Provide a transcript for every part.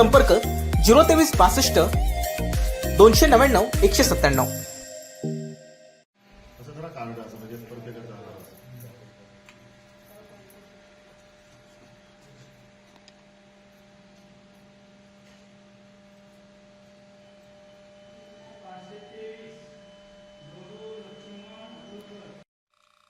संपर्क झिरो तेवीस बासष्ट दोनशे नव्याण्णव एकशे सत्त्याण्णव म्हणजे.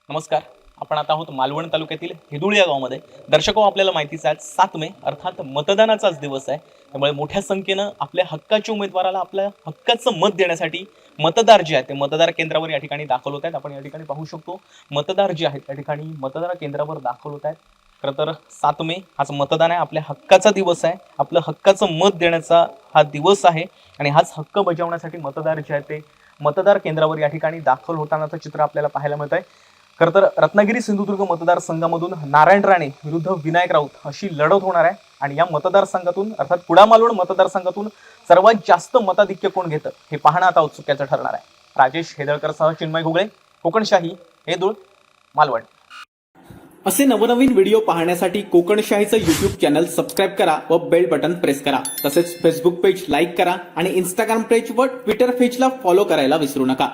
नमस्कार आपण आता आहोत मालवण तालुक्यातील हिदुळ या गावामध्ये. दर्शको आपल्याला माहितीच आहे सात मे अर्थात मतदानाचाच दिवस आहे. त्यामुळे मोठ्या संख्येनं आपल्या हक्काच्या उमेदवाराला आपल्या हक्काचं मत देण्यासाठी मतदार जे आहेत ते मतदार केंद्रावर या ठिकाणी दाखल होत आहेत. आपण या ठिकाणी पाहू शकतो मतदार जे आहेत त्या ठिकाणी मतदार केंद्रावर दाखल होत आहेत. खरं तर सात मे हाच मतदान आहे आपल्या हक्काचा दिवस आहे. आपलं हक्काचं मत देण्याचा हा दिवस आहे आणि हाच हक्क बजावण्यासाठी मतदार जे आहेत ते मतदार केंद्रावर या ठिकाणी दाखल होतानाचं चित्र आपल्याला पाहायला मिळत आहे खरं तर रत्नागिरी सिंधुदुर्ग मतदारसंघामधून नारायण राणे विरुद्ध विनायक राऊत अशी लढत होणार आहे. आणि या मतदारसंघातून अर्थात कुडामालोड मालवण मतदारसंघातून सर्वात जास्त मताधिक्य कोण घेतं हे पाहणं आता उत्सुक्याचं ठरणार आहे. राजेश हेदळकरसह चिन्मय घुगळे कोकणशाही हेदूळ मालवण. असे नवनवीन व्हिडिओ पाहण्यासाठी कोकणशाहीचं युट्यूब चॅनल सबस्क्राईब करा व बेल बटन प्रेस करा. तसेच फेसबुक पेज लाईक करा आणि इंस्टाग्राम पेज व ट्विटर पेजला फॉलो करायला विसरू नका.